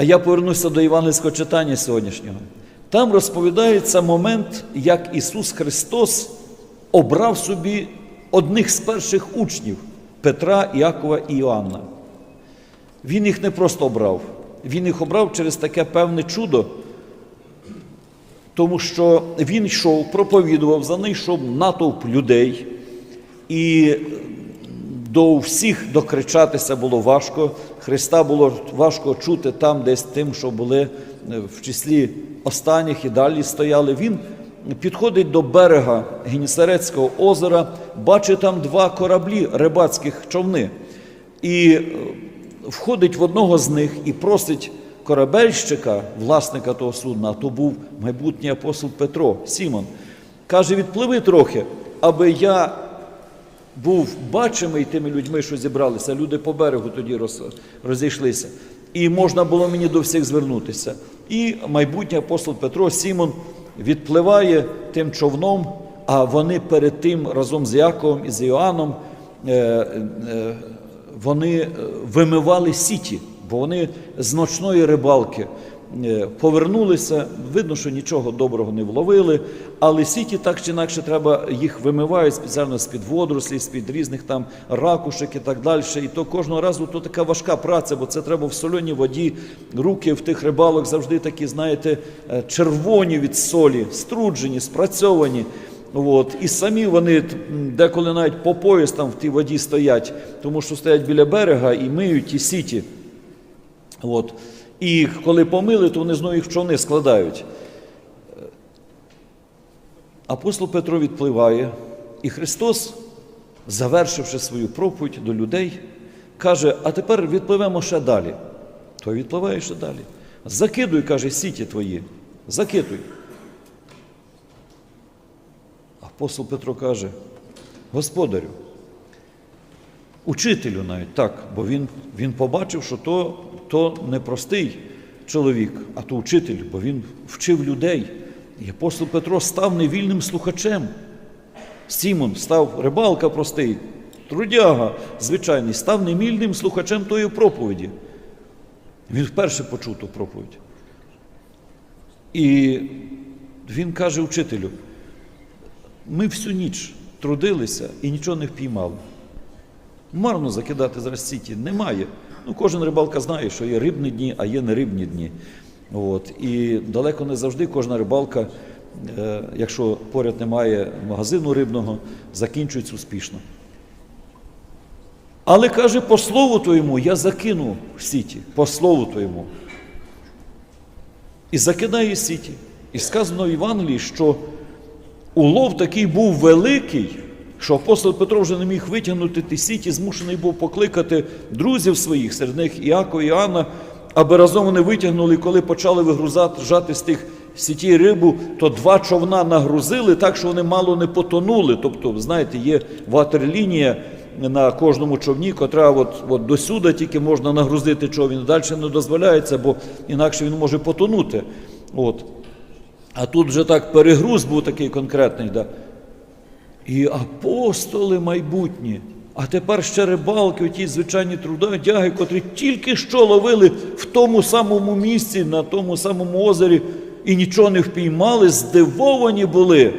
А я повернуся до євангельського читання сьогоднішнього. Там розповідається момент, як Ісус Христос обрав собі одних з перших учнів Петра, Іакова і Іоанна. Він їх не просто обрав, він їх обрав через таке певне чудо, тому що він йшов, проповідував, за ним йшов натовп людей, і до всіх докричатися було важко. Христа було важко чути там, десь тим, що були е, в числі останніх і далі стояли. Він підходить до берега Генісарецького озера, бачить там два кораблі рибацьких човни. І е, входить в одного з них і просить корабельщика, власника того судна, а то був майбутній апостол Петро, Сімон. Каже: відпливи трохи, аби я був бачимий тими людьми, що зібралися. Люди по берегу тоді розійшлися. І можна було мені до всіх звернутися. І майбутній апостол Петро Сімон відпливає тим човном, а вони перед тим разом з Яковом і з Іоанном е, е, вони е, вимивали сіті, бо вони з ночної рибалки повернулися. Видно, що нічого доброго не вловили, але сіті так чи інакше треба їх вимивають спеціально з-під водорослів, з-під різних там ракушек і так далі. І то кожного разу то така важка праця, бо це треба в соленій воді. Руки в тих рибалок завжди такі, знаєте, е, червоні від солі, струджені, спрацьовані. От. І самі вони деколи навіть по пояс там в тій воді стоять, тому що стоять біля берега і миють ті сіті. От. І коли помили, то вони знову їх в човни складають. Апостол Петро відпливає, і Христос, завершивши свою проповідь до людей, каже: а тепер відпливемо ще далі. То відпливає ще далі. Закидуй, каже, сіті твої, закидуй. Апостол Петро каже: Господарю, учителю навіть так, бо він, він побачив, що то, то не простий чоловік, а то учитель, бо він вчив людей. І апостол Петро став невільним слухачем. Сімон став рибалка простий, трудяга звичайний, став немільним слухачем тої проповіді. Він вперше почув ту проповідь. І він каже учителю: ми всю ніч трудилися і нічого не впіймали. Марно закидати зараз сіті немає. Ну, кожен рибалка знає, що є рибні дні, а є нерибні дні. От. І далеко не завжди кожна рибалка, е, якщо поряд немає магазину рибного, закінчується успішно. Але каже, по слову твоєму я закину сіті, по слову твоєму. І закидає сіті. І сказано в Євангелії, що улов такий був великий, що апостол Петро вже не міг витягнути ті сіті, змушений був покликати друзів своїх, серед них Іакова і Іоанна, аби разом вони витягнули, і коли почали вигрузати з тих сітей рибу, то два човна нагрузили так, що вони мало не потонули. Тобто, знаєте, є ватерлінія на кожному човні, котра от, от досюди тільки можна нагрузити човен, далі не дозволяється, бо інакше він може потонути. От. А тут вже так перегруз був такий конкретний. Да. І апостоли майбутні, а тепер ще рибалки, оті звичайні трудодяги, котрі тільки що ловили в тому самому місці, на тому самому озері, і нічого не впіймали, здивовані були.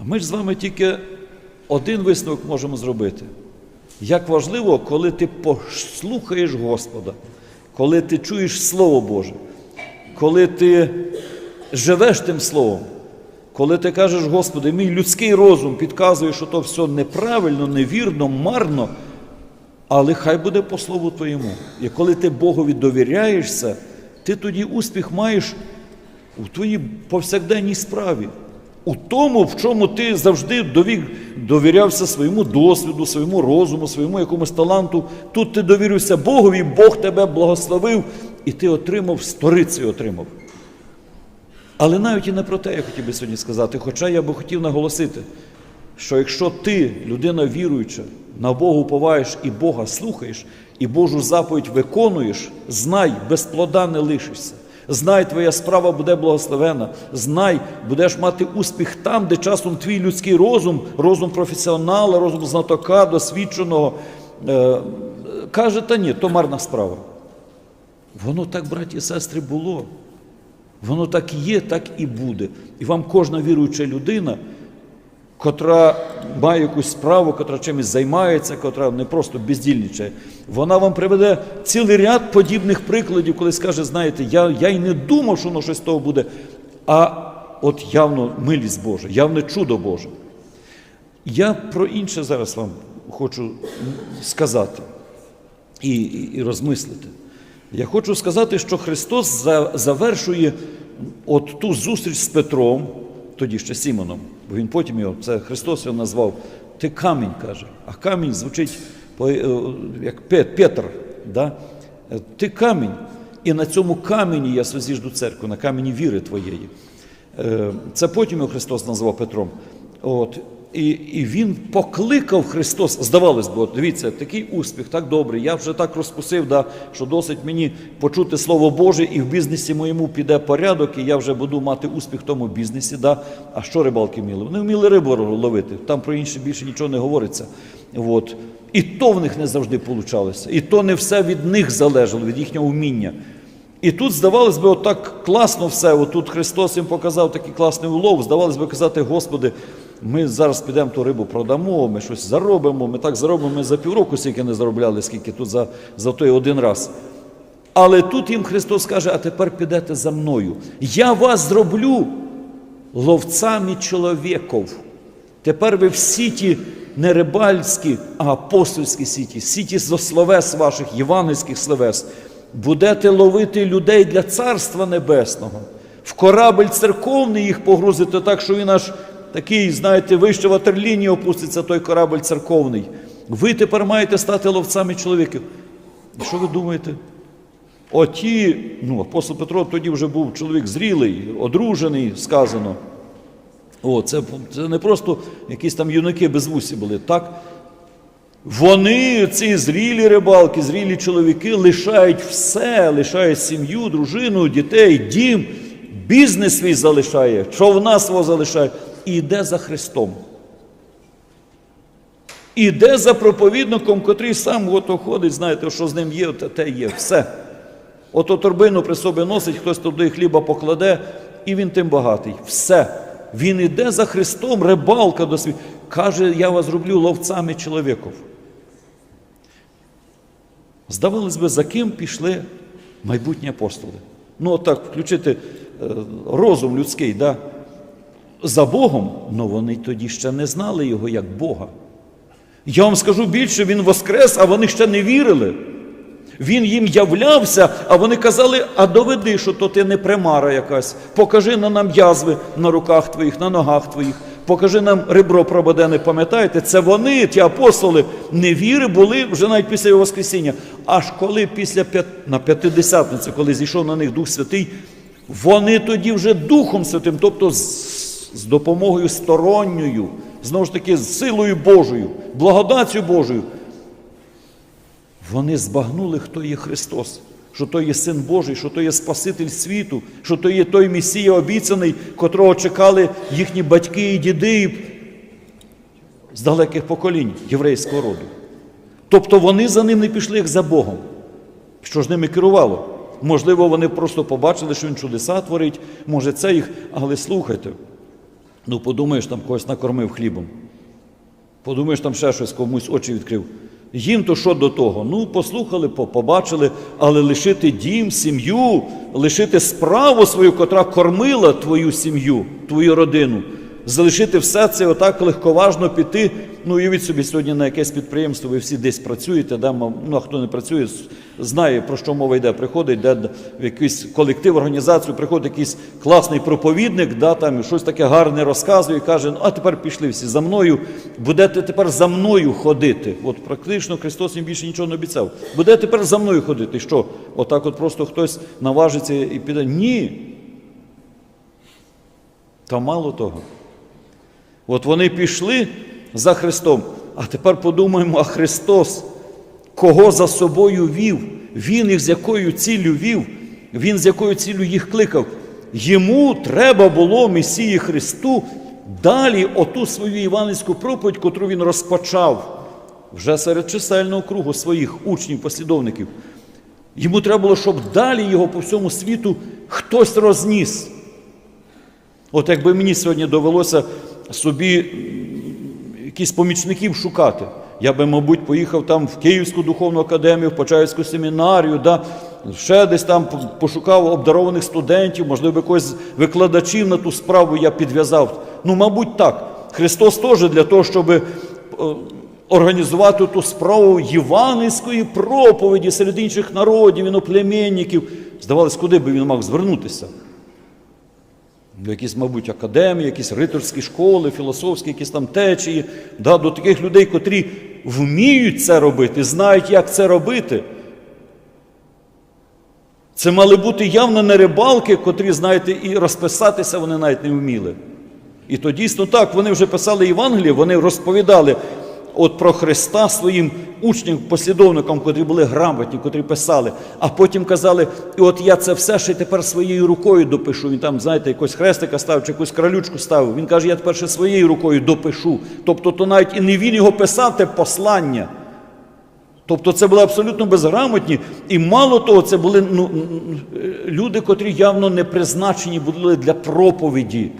А ми ж з вами тільки один висновок можемо зробити. Як важливо, коли ти послухаєш Господа, коли ти чуєш Слово Боже, коли ти живеш тим Словом, коли ти кажеш, Господи, мій людський розум підказує, що то все неправильно, невірно, марно, але хай буде по слову Твоєму. І коли ти Богові довіряєшся, ти тоді успіх маєш у твоїй повсякденній справі, у тому, в чому ти завжди довік, довірявся своєму досвіду, своєму розуму, своєму якомусь таланту. Тут ти довірився Богові, Бог тебе благословив, і ти отримав сторицею отримав. Але навіть і не про те я хотів би сьогодні сказати, хоча я би хотів наголосити, що якщо ти, людина віруюча, на Богу уповаєш і Бога слухаєш, і Божу заповідь виконуєш, знай, без плода не лишишся. Знай, твоя справа буде благословена. Знай, будеш мати успіх там, де часом твій людський розум, розум професіонала, розум знатока, досвідченого, е, каже, та ні, то марна справа. Воно так, браті і сестри, було. Воно так є, так і буде. І вам кожна віруюча людина, котра має якусь справу, котра чимось займається, котра не просто бездільничає, вона вам приведе цілий ряд подібних прикладів, коли скаже, знаєте, я, я й не думав, що воно щось з того буде, а от явно милість Божа, явне чудо Боже. Я про інше зараз вам хочу сказати і, і, і розмислити. Я хочу сказати, що Христос завершує от ту зустріч з Петром, тоді ще Сімоном, бо він потім його, це Христос його назвав, ти камінь каже, а камінь звучить е, як Петр. Да? Е, Ти камінь, і на цьому камені я созіжду церкву, на камені віри твоєї. Е, Це потім його Христос назвав Петром. От. І, і він покликав Христос. Здавалось би, от дивіться, такий успіх, так добре. Я вже так розпустив, да, що досить мені почути Слово Боже, і в бізнесі моєму піде порядок, і я вже буду мати успіх в тому бізнесі. Да. А що рибалки вміли? Вони вміли рибу ловити. Там про інше більше нічого не говориться. От. І то в них не завжди получалося. І то не все від них залежало, від їхнього вміння. І тут, здавалось би, отак класно все. Отут Христос їм показав такий класний улов. Здавалось би казати, Господи, ми зараз підемо ту рибу продамо, ми щось заробимо, ми так заробимо, ми за півроку скільки не заробляли, скільки тут за, за той один раз. Але тут їм Христос каже, а тепер підете за мною. Я вас зроблю ловцями чоловіків. Тепер ви всі ті не рибальські, а апостольські сіті, сіті зо словес ваших, євангельських словес, будете ловити людей для Царства Небесного. В корабль церковний їх погрузите так, що він аж такий, знаєте, вище ватерлінії опуститься той корабль церковний. Ви тепер маєте стати ловцями чоловіків. І що ви думаєте? Оті, ну, апостол Петро тоді вже був чоловік зрілий, одружений, сказано. О, це, це не просто якісь там юнаки без вусі були, так? Вони, ці зрілі рибалки, зрілі чоловіки, лишають все, лишають сім'ю, дружину, дітей, дім, бізнес свій залишає, човна свого залишає і йде за Христом. Іде за проповідником, котрий сам ото ходить, знаєте, що з ним є, те, є, все. Ото торбину при собі носить, хтось туди хліба покладе, і він тим багатий. Все. Він іде за Христом, рибалка до світу. Каже, я вас роблю ловцями чоловіків. Здавалось би, за ким пішли майбутні апостоли? Ну, отак, включити е, розум людський, да? За Богом, але вони тоді ще не знали його як Бога. Я вам скажу більше, він воскрес, а вони ще не вірили. Він їм являвся, а вони казали: а доведи, що то ти не примара якась. Покажи на нам язви на руках твоїх, на ногах твоїх. Покажи нам ребро прободене, пам'ятаєте? Це вони, ті апостоли, не віри були вже навіть після його Воскресіння. Аж коли після на п'ятидесятниці, коли зійшов на них Дух Святий, вони тоді вже Духом Святим, тобто з, з допомогою сторонньою, знову ж таки, з силою Божою, благодаттю Божою, вони збагнули, хто є Христос, що то є Син Божий, що то є Спаситель світу, що то є той Месія обіцяний, котрого чекали їхні батьки і діди з далеких поколінь єврейського роду. Тобто вони за ним не пішли як за Богом. Що ж ними керувало? Можливо, вони просто побачили, що він чудеса творить, може це їх, але слухайте. Ну, подумаєш, там когось накормив хлібом. Подумаєш, там ще щось комусь очі відкрив. Їм то що до того? Ну, послухали, побачили, але лишити дім, сім'ю, лишити справу свою, котра кормила твою сім'ю, твою родину, залишити все це отак легковажно піти. Ну, уявіть собі, сьогодні на якесь підприємство, ви всі десь працюєте, да, ну, а хто не працює, знає, про що мова йде. Приходить де, в якийсь колектив, організацію, приходить якийсь класний проповідник, да, там, щось таке гарне розказує каже, ну, а тепер пішли всі за мною, будете тепер за мною ходити. От практично Христос їм більше нічого не обіцяв. Будете тепер за мною ходити. Що? Отак от просто хтось наважиться і піде. Ні. Та мало того. От вони пішли за Христом, а тепер подумаємо, а Христос кого за собою вів, Він їх з якою ціллю вів, Він з якою ціллю їх кликав. Йому треба було Месії Христу далі оту свою іванівську проповідь, котру він розпочав вже серед чисельного кругу своїх учнів, послідовників. Йому треба було, щоб далі його по всьому світу хтось розніс. От якби мені сьогодні довелося собі якісь помічників шукати, я би, мабуть, поїхав там в Київську духовну академію, в Почаївську семінарію, да, ще десь там пошукав обдарованих студентів, можливо, якогось викладачів на ту справу я підв'язав. Ну, мабуть, так. Христос теж для того, щоб е, організувати ту справу євангельської проповіді серед інших народів, іноплемінників. Здавалось, куди би він мав звернутися? До якісь, мабуть, академії, якісь риторські школи, філософські, якісь там течії, да, до таких людей, котрі вміють це робити, знають, як це робити. Це мали бути явно не рибалки, котрі, знаєте, і розписатися вони навіть не вміли. І то дійсно так, вони вже писали Євангеліє, вони розповідали от про Христа своїм учням, послідовникам, котрі були грамотні, котрі писали, а потім казали, і от я це все ще тепер своєю рукою допишу. Він там, знаєте, якось хрестика ставив, чи якусь кралючку ставив. Він каже, я тепер ще своєю рукою допишу. Тобто, то навіть і не він його писав, те послання. Тобто це були абсолютно безграмотні, і мало того, це були ну, люди, котрі явно не призначені були для проповіді,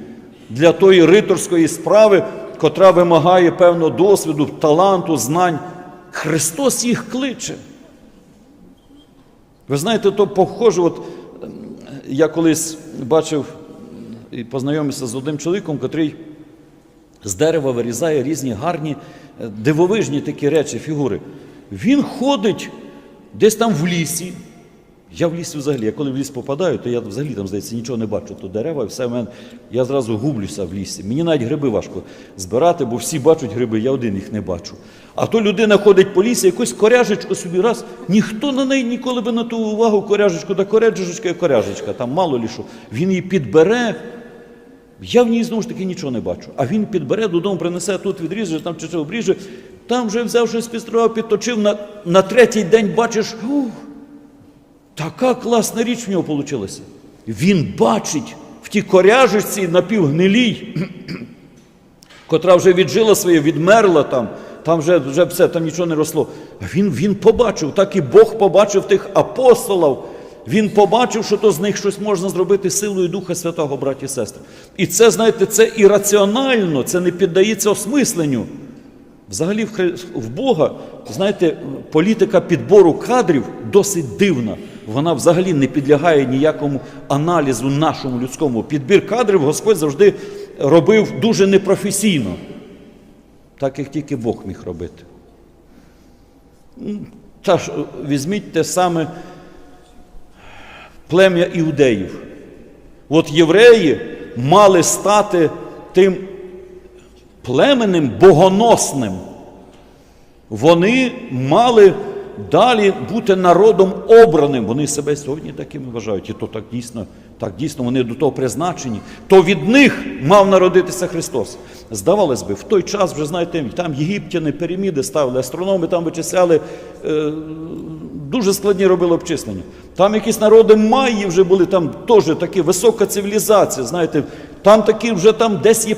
для тої риторської справи, котра вимагає певного досвіду, таланту, знань. Христос їх кличе. Ви знаєте, то похоже, от я колись бачив і познайомився з одним чоловіком, котрий з дерева вирізає різні гарні, е, дивовижні такі речі, фігури. Він ходить десь там в лісі. Я в лісі взагалі, я коли в ліс попадаю, то я взагалі там, здається, нічого не бачу. То дерева, все в мене, я зразу гублюся в лісі. Мені навіть гриби важко збирати, бо всі бачать гриби, я один їх не бачу. А то людина ходить по лісі, якусь коряжечку собі раз, ніхто на неї ніколи би на ту увагу коряжечку, да коряжечка і коряжечка, там мало лі що. Він її підбере, я в ній знову ж таки нічого не бачу. А він підбере додому, принесе тут відріже, там чи чи обріже, там вже взяв щось підстрував, підточив, на, на третій день бачиш, ух, така класна річ в нього вийшла. Він бачить в тій коряжечці напівгнилій, котра вже віджила своє, відмерла там, там вже, вже все, там нічого не росло. Він, він побачив, так і Бог побачив тих апостолів. Він побачив, що то з них щось можна зробити силою Духа Святого, браті і сестри. І це, знаєте, це ірраціонально, це не піддається осмисленню. Взагалі, в Бога, знаєте, політика підбору кадрів досить дивна. Вона взагалі не підлягає ніякому аналізу нашому людському. Підбір кадрів Господь завжди робив дуже непрофесійно, так як тільки Бог міг робити. Та ж візьміть те саме плем'я іудеїв. От євреї мали стати тим племенем богоносним. Вони мали далі бути народом обраним. Вони себе сьогодні такими вважають. І то так дійсно, так дійсно вони до того призначені. То від них мав народитися Христос. Здавалось би, в той час вже знаєте, там єгиптяни піраміди ставили, астрономи там вичисляли, е, дуже складні робили обчислення. Там якісь народи майї вже були, там теж такі висока цивілізація. Знаєте, там такі вже там десь є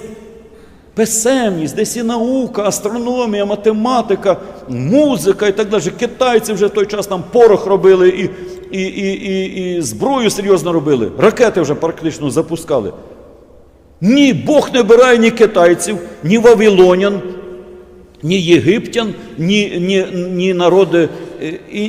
писемність, десь і наука, астрономія, математика, музика і так далі. Китайці вже в той час там порох робили і, і, і, і, і зброю серйозно робили. Ракети вже практично запускали. Ні, Бог не обирає ні китайців, ні вавилонян, ні єгиптян, ні, ні, ні народи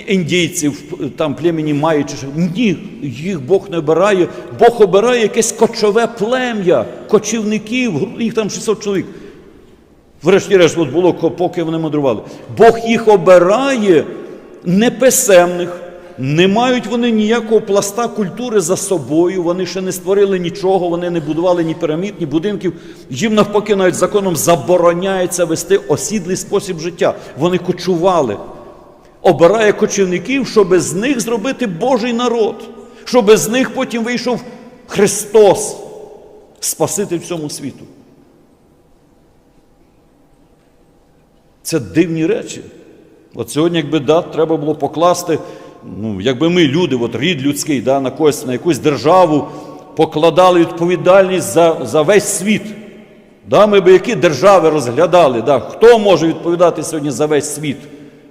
індійців, там племені що. Ні, їх Бог не обирає. Бог обирає якесь кочове плем'я, кочівників, їх там 600 чоловік. Врешті-решт, от було, поки вони мудрували. Бог їх обирає неписемних, не мають вони ніякого пласта культури за собою, вони ще не створили нічого, вони не будували ні пірамід, ні будинків. Їм навпаки навіть законом забороняється вести осідлий спосіб життя. Вони кочували. Обирає кочівників, щоб з них зробити Божий народ, щоб з них потім вийшов Христос, Спаситель всьому світу. Це дивні речі. От сьогодні, якби да, треба було покласти, ну, якби ми, люди, от рід людський, да, на, когось, на якусь державу покладали відповідальність за, за весь світ. Да, ми би які держави розглядали, да, хто може відповідати сьогодні за весь світ,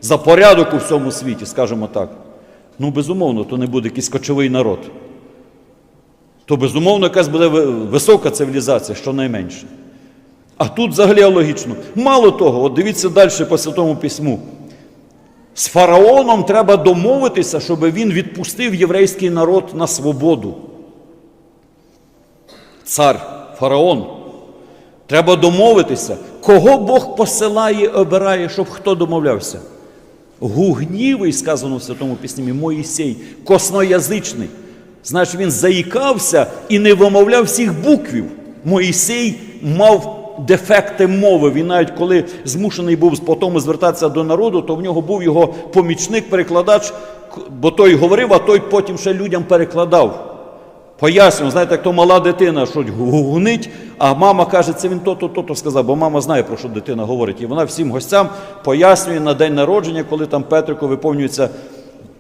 за порядок у всьому світі, скажімо так. Ну, безумовно, то не буде якийсь кочовий народ. То, безумовно, якась буде висока цивілізація, щонайменше. А тут взагалі логічно. Мало того, от дивіться далі по Святому Письму. З фараоном треба домовитися, щоб він відпустив єврейський народ на свободу. Цар, фараон. Треба домовитися, кого Бог посилає і обирає, щоб хто домовлявся. Гугнівий, сказано в Святому Письмі, Моїсей, косноязичний. Значить, він заїкався і не вимовляв всіх буквів. Моїсей мав дефекти мови. Він навіть коли змушений був потім звертатися до народу, то в нього був його помічник, перекладач, бо той говорив, а той потім ще людям перекладав. Пояснював, знаєте, як то мала дитина, що гунить, а мама каже, це він то-то, то-то сказав, бо мама знає, про що дитина говорить. І вона всім гостям пояснює на день народження, коли там Петрику виповнюється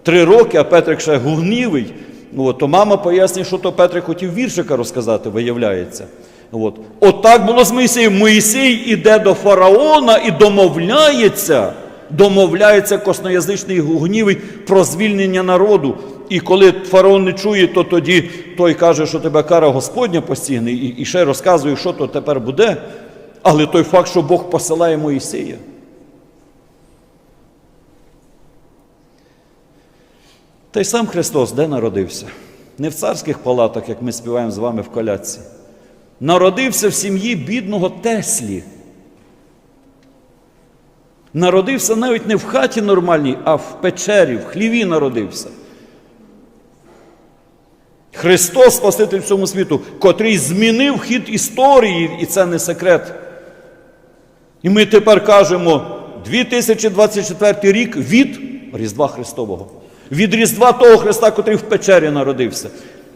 три роки, а Петрик ще гугнівий. От, то мама пояснює, що то Петрик хотів віршика розказати, виявляється. От. От так було з Моїсеєм. Моїсей іде до фараона і домовляється, домовляється косноязичний гугнівий про звільнення народу. І коли фараон не чує, то тоді той каже, що тебе кара Господня постігне, і, і ще розказує, що то тепер буде. Але той факт, що Бог посилає Моїсея. Та й сам Христос де народився? Не в царських палатах, як ми співаємо з вами в колядці. Народився в сім'ї бідного Теслі. Народився навіть не в хаті нормальній, а в печері, в хліві народився. Христос, Спаситель всьому світу, котрий змінив хід історії, і це не секрет. І ми тепер кажемо 2024 рік від Різдва Христового, від Різдва того Христа, котрий в печері народився.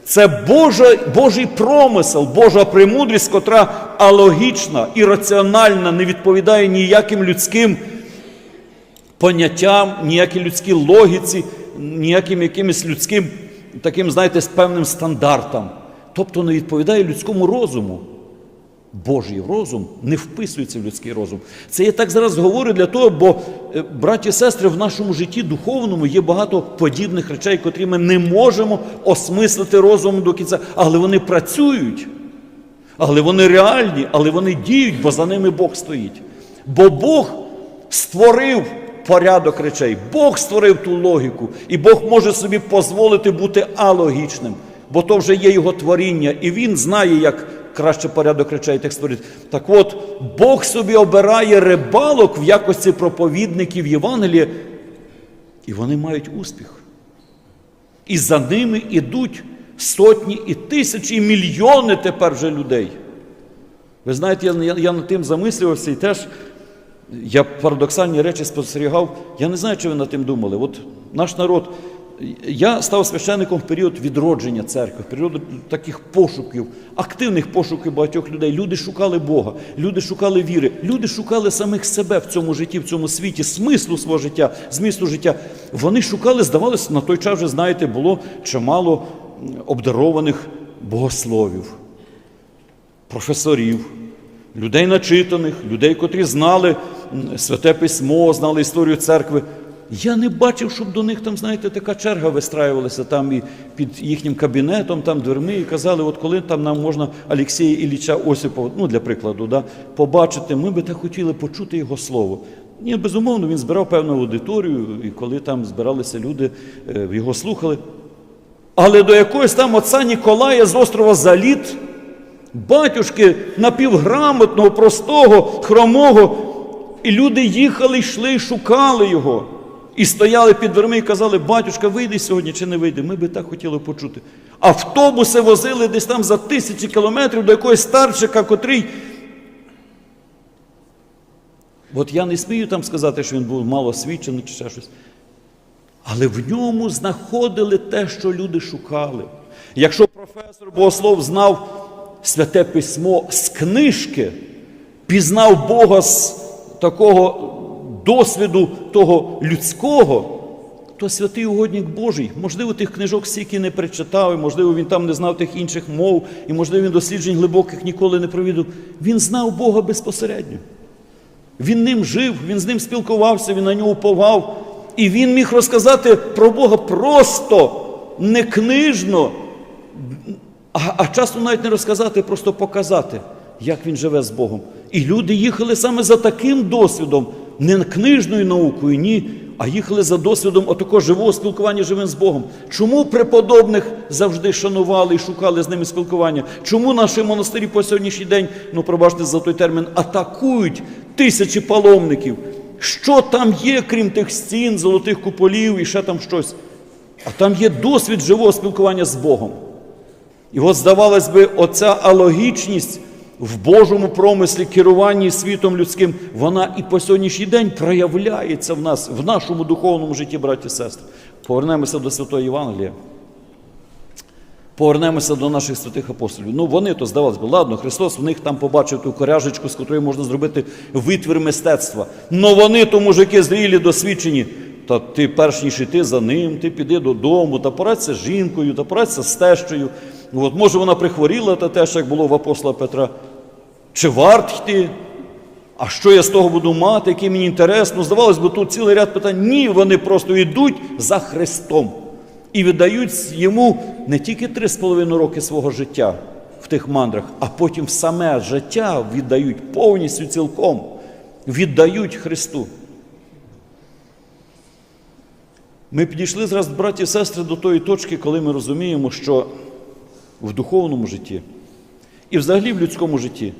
Це Божа, Божий промисел, Божа премудрість, котра алогічна, ірраціональна, не відповідає ніяким людським поняттям, ніякій людській логіці, ніяким якимось людським, таким, знаєте, з певним стандартам. Тобто не відповідає людському розуму. Божий розум не вписується в людський розум. Це я так зараз говорю для того, бо, е, браті і сестри, в нашому житті духовному є багато подібних речей, котрі ми не можемо осмислити розумом до кінця, але вони працюють, але вони реальні, але вони діють, бо за ними Бог стоїть. Бо Бог створив порядок речей, Бог створив ту логіку, і Бог може собі дозволити бути алогічним, бо то вже є його творіння, і він знає, як краще порядок речей тих створити. Так от, Бог собі обирає рибалок в якості проповідників Євангелія, і вони мають успіх. І за ними ідуть сотні і тисячі, і мільйони тепер вже людей. Ви знаєте, я, я, я над тим замислювався і теж я парадоксальні речі спостерігав. Я не знаю, чи ви над тим думали. От наш народ. Я став священником в період відродження церкви, в період таких пошуків, активних пошуків багатьох людей. Люди шукали Бога, люди шукали віри, люди шукали самих себе в цьому житті, в цьому світі, смислу свого життя, змісту життя. Вони шукали, здавалося, на той час вже, знаєте, було чимало обдарованих богословів, професорів, людей начитаних, людей, котрі знали святе письмо, знали історію церкви. Я не бачив, щоб до них там, знаєте, така черга вистраювалася там і під їхнім кабінетом, там дверми, і казали, от коли там нам можна Олексія Ілліча Осіпова, ну для прикладу, да, побачити, ми би так хотіли почути його слово. Ні, безумовно, він збирав певну аудиторію, і коли там збиралися люди, е, його слухали. Але до якогось там отця Ніколая з острова Заліт, батюшки напівграмотного, простого, хромого, і люди їхали, йшли, шукали його. І стояли під дверми і казали, батюшка, вийди сьогодні чи не вийде. Ми би так хотіли почути. Автобуси возили десь там за тисячі кілометрів до якогось старчика, котрий. От я не смію там сказати, що він був мало освічений чи ще щось. Але в ньому знаходили те, що люди шукали. Якщо професор богослов знав святе письмо з книжки, пізнав Бога з такого досвіду того людського, то святий угодник Божий, можливо, тих книжок стільки не прочитав, і, можливо, він там не знав тих інших мов, і, можливо, він досліджень глибоких ніколи не провідав. Він знав Бога безпосередньо. Він ним жив, він з ним спілкувався, він на нього уповав. І він міг розказати про Бога просто, не книжно, а, а часто навіть не розказати, просто показати, як він живе з Богом. І люди їхали саме за таким досвідом, не книжною наукою, ні, а їхали за досвідом отакого живого спілкування живим з Богом. Чому преподобних завжди шанували і шукали з ними спілкування? Чому наші монастирі по сьогоднішній день, ну пробачте за той термін, атакують тисячі паломників? Що там є, крім тих стін, золотих куполів і ще там щось? А там є досвід живого спілкування з Богом. І от, здавалось би, оця алогічність в Божому промислі, керуванні світом людським, вона і по сьогоднішній день проявляється в нас, в нашому духовному житті, браті і сестри. Повернемося до Святої Євангелія. Повернемося до наших святих апостолів. Ну, вони то здавалось би, ладно, Христос в них там побачив ту коряжечку, з котрої можна зробити витвір мистецтва. Ну вони то мужики зрілі, досвідчені. Та ти перш ніж іти за ним, ти піди додому, та порадься з жінкою, та порадься з тещею. Ну, От, може, вона прихворіла, та теж, як було в апостола Петра. Чи варт йти? А що я з того буду мати, який мені інтерес? Ну, здавалось би, тут цілий ряд питань. Ні, вони просто йдуть за Христом і віддають йому не тільки три з половиною роки свого життя в тих мандрах, а потім саме життя віддають повністю цілком, віддають Христу. Ми підійшли зараз, браті і сестри, до тої точки, коли ми розуміємо, що в духовному житті і взагалі в людському житті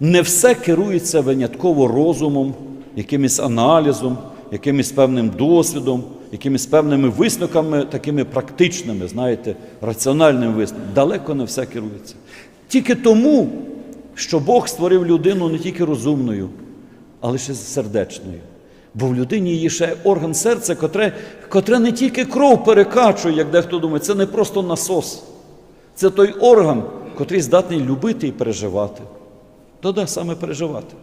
не все керується винятково розумом, якимось аналізом, якимось певним досвідом, якимись певними висновками, такими практичними, знаєте, раціональними висновками. Далеко не все керується. Тільки тому, що Бог створив людину не тільки розумною, але ще сердечною. Бо в людині є ще орган серця, котре, котре не тільки кров перекачує, як дехто думає, це не просто насос. Це той орган, котрий здатний любити і переживати. То да, саме переживати.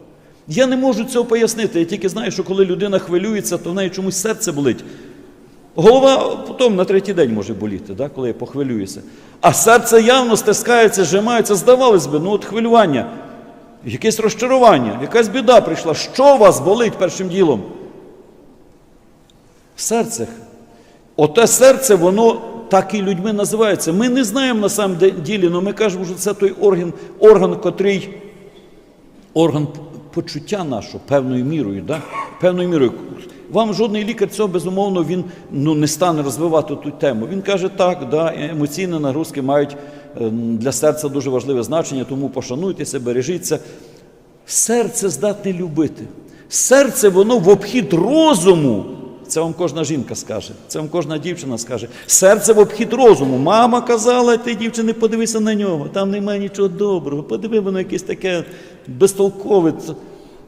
Я не можу цього пояснити. Я тільки знаю, що коли людина хвилюється, то в неї чомусь серце болить. Голова потім на третій день може боліти, да, коли я похвилююся. А серце явно стискається, зжимається, здавалось би, ну от хвилювання, якесь розчарування, якась біда прийшла. Що вас болить першим ділом? В серцях. Оте серце, воно так і людьми називається. Ми не знаємо на самом ділі, але ми кажемо, що це той орган, орган котрий орган почуття нашого певною мірою. Да? Певною мірою. Вам жодний лікар цього безумовно він ну, не стане розвивати ту тему. Він каже, так, да, емоційні нагрузки мають ем, для серця дуже важливе значення, тому пошануйтеся, бережіться. Серце здатне любити. Серце, воно в обхід розуму. Це вам кожна жінка скаже, це вам кожна дівчина скаже. Серце в обхід розуму. Мама казала, ти дівчини, подивися на нього, там немає нічого доброго. Подиви, воно якесь таке безтолкове.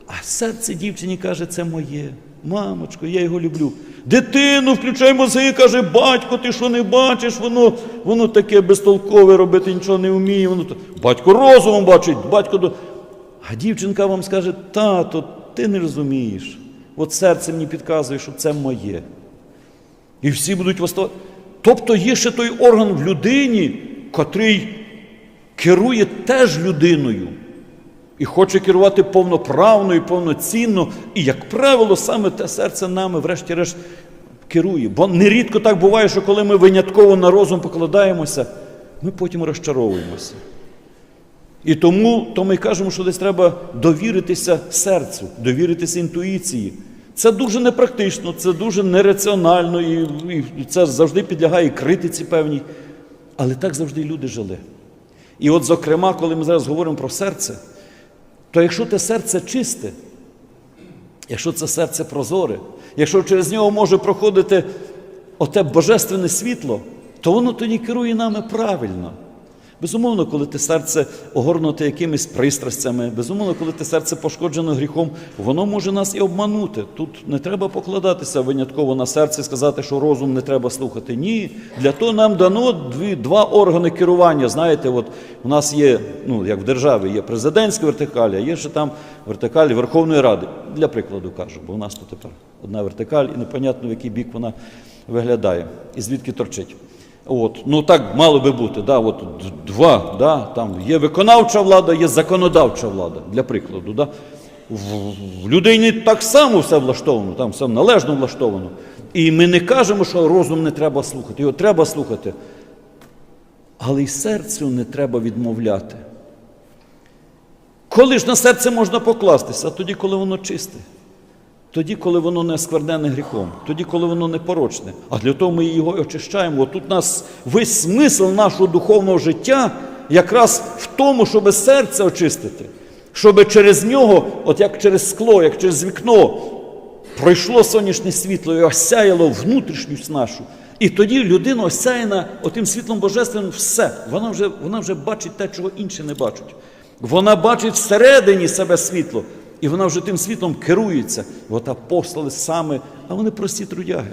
А серце дівчині каже, це моє. Мамочко, я його люблю. Дитину, включай мозги, каже, батько, ти що не бачиш, воно воно таке безтолкове робити нічого не вміє. Воно... Батько розумом бачить, батько. А дівчинка вам скаже, тато, ти не розумієш. От серце мені підказує, що це моє. І всі будуть восставати. Тобто є ще той орган в людині, котрий керує теж людиною. І хоче керувати повноправно і повноцінно. І, як правило, саме те серце нами, врешті-решт, керує. Бо нерідко так буває, що коли ми винятково на розум покладаємося, ми потім розчаровуємося. І тому то ми кажемо, що десь треба довіритися серцю, довіритися інтуїції. Це дуже непрактично, це дуже нераціонально, і, і це завжди підлягає критиці певній. Але так завжди люди жили. І от, зокрема, коли ми зараз говоримо про серце, то якщо те серце чисте, якщо це серце прозоре, якщо через нього може проходити оте божественне світло, то воно тоді керує нами правильно. Безумовно, коли те серце огорнуте якимись пристрастями, безумовно, коли те серце пошкоджено гріхом, воно може нас і обманути. Тут не треба покладатися винятково на серце і сказати, що розум не треба слухати. Ні, для того нам дано дві, два органи керування. Знаєте, от у нас є, ну як в державі, є президентська вертикаль, а є ще там вертикаль Верховної Ради. Для прикладу кажу, бо у нас тут тепер одна вертикаль, і непонятно, в який бік вона виглядає і звідки торчить. От, ну так мало би бути. Да, от, два, да, там є виконавча влада, є законодавча влада, для прикладу. Да. В, в людині так само все влаштовано, там все належно влаштовано. І ми не кажемо, що розум не треба слухати, його треба слухати. Але й серцю не треба відмовляти. Коли ж на серце можна покластися? Тоді, коли воно чисте. Тоді, коли воно не сквернене гріхом, тоді, коли воно не порочне. А для того ми його очищаємо. От тут нас весь смисл нашого духовного життя якраз в тому, щоб серце очистити, щоб через нього, от як через скло, як через вікно, пройшло сонячне світло і осяяло внутрішнюсть нашу. І тоді людина осяяна отим світлом божественним все. Вона вже, вона вже бачить те, чого інші не бачать. Вона бачить всередині себе світло, і вона вже тим світлом керується. От апостоли саме, а вони прості трудяги.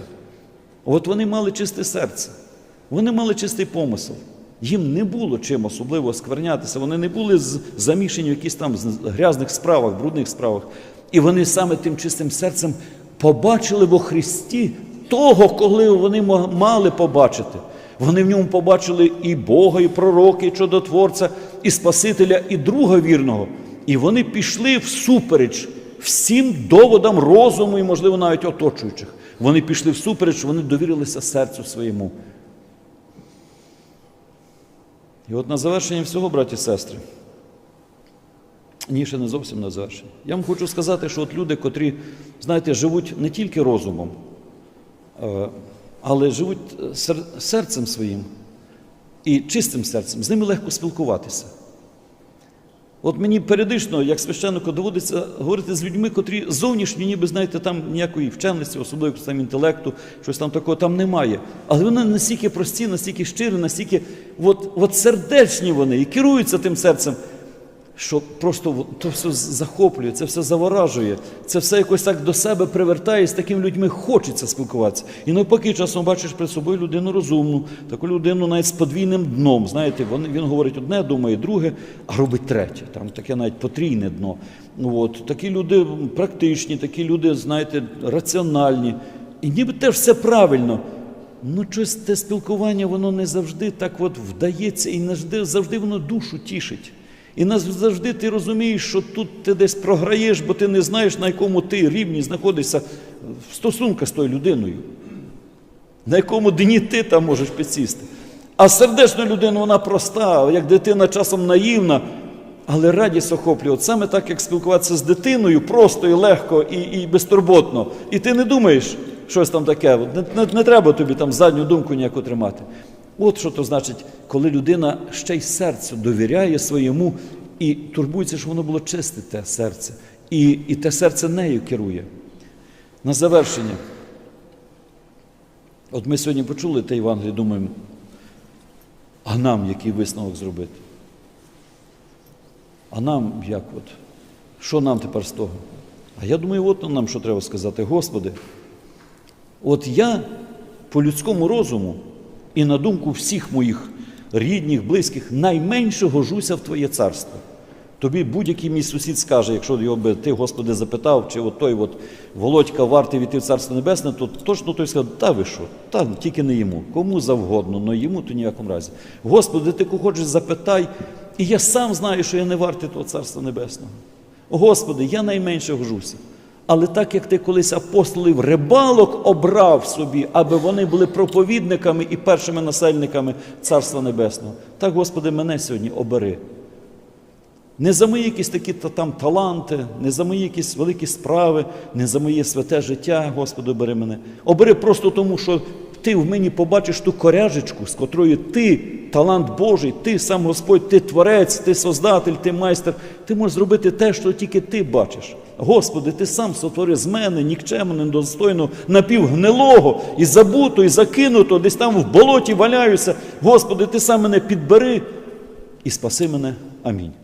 От вони мали чисте серце, вони мали чистий помисел. Їм не було чим особливо сквернятися, вони не були замішані в якісь там грязних справах, брудних справах. І вони саме тим чистим серцем побачили во Христі того, коли вони мали побачити. Вони в ньому побачили і Бога, і пророка, і чудотворця, і Спасителя, і друга вірного. І вони пішли всупереч всім доводам розуму і, можливо, навіть оточуючих. Вони пішли всупереч, вони довірилися серцю своєму. І от на завершення всього, браті і сестри, ні, ще не зовсім на завершення. Я вам хочу сказати, що от люди, котрі, знаєте, живуть не тільки розумом, е, але живуть серцем своїм і чистим серцем, з ними легко спілкуватися. От мені періодично, як священнику, доводиться говорити з людьми, котрі зовнішньо, ніби знаєте, там ніякої вченості, особливо там інтелекту, щось там такого там немає. Але вони настільки прості, настільки щирі, настільки от, от сердечні вони і керуються тим серцем, що просто то все захоплює, це все заворажує, це все якось так до себе привертає, з такими людьми хочеться спілкуватися. І навпаки, часом бачиш перед собою людину розумну, таку людину навіть з подвійним дном. Знаєте, він, він говорить одне, думає друге, а робить третє. Там таке навіть потрійне дно. От, такі люди практичні, такі люди, знаєте, раціональні. І ніби теж все правильно. Ну, щось те спілкування, воно не завжди так от вдається, і не завжди воно душу тішить. І завжди ти розумієш, що тут ти десь програєш, бо ти не знаєш, на якому ти рівні знаходишся в стосунках з тою людиною, на якому дні ти там можеш підсісти. А сердечна людина, вона проста, як дитина часом наївна, але радість охоплює. От саме так, як спілкуватися з дитиною, просто і легко, і, і безтурботно. І ти не думаєш щось там таке. Не, не, не треба тобі там задню думку ніяку тримати. От що то значить, коли людина ще й серцю довіряє своєму і турбується, щоб воно було чисте те серце. І, і те серце нею керує. На завершення. От ми сьогодні почули те Євангеліє, думаємо, а нам який висновок зробити? А нам як от? Що нам тепер з того? А я думаю, от нам що треба сказати, Господи, от я по людському розуму і на думку всіх моїх рідних, близьких, найменше гожуся в Твоє царство. Тобі будь-який мій сусід скаже, якщо його би ти, Господи, запитав, чи от той от Володька вартий війти в Царство Небесне, то точно той скаже, та ви що, та тільки не йому, кому завгодно, але йому то ніякому разі. Господи, ти кого хочеш запитай, і я сам знаю, що я не вартий того Царства Небесного. Господи, я найменше гожуся. Але так як ти колись апостолів рибалок обрав собі, аби вони були проповідниками і першими насельниками Царства Небесного, так, Господи, мене сьогодні обери. Не за мої якісь такі там таланти, не за мої якісь великі справи, не за моє святе життя, Господи, обери мене. Обери просто тому, що ти в мені побачиш ту коряжечку, з котрою ти, талант Божий, ти сам Господь, ти творець, ти создатель, ти майстер. Ти можеш зробити те, що тільки ти бачиш. Господи, ти сам сотвори з мене нікчемно, недостойно, напівгнилого і забуто, і закинуто, десь там в болоті валяюся. Господи, ти сам мене підбери і спаси мене. Амінь.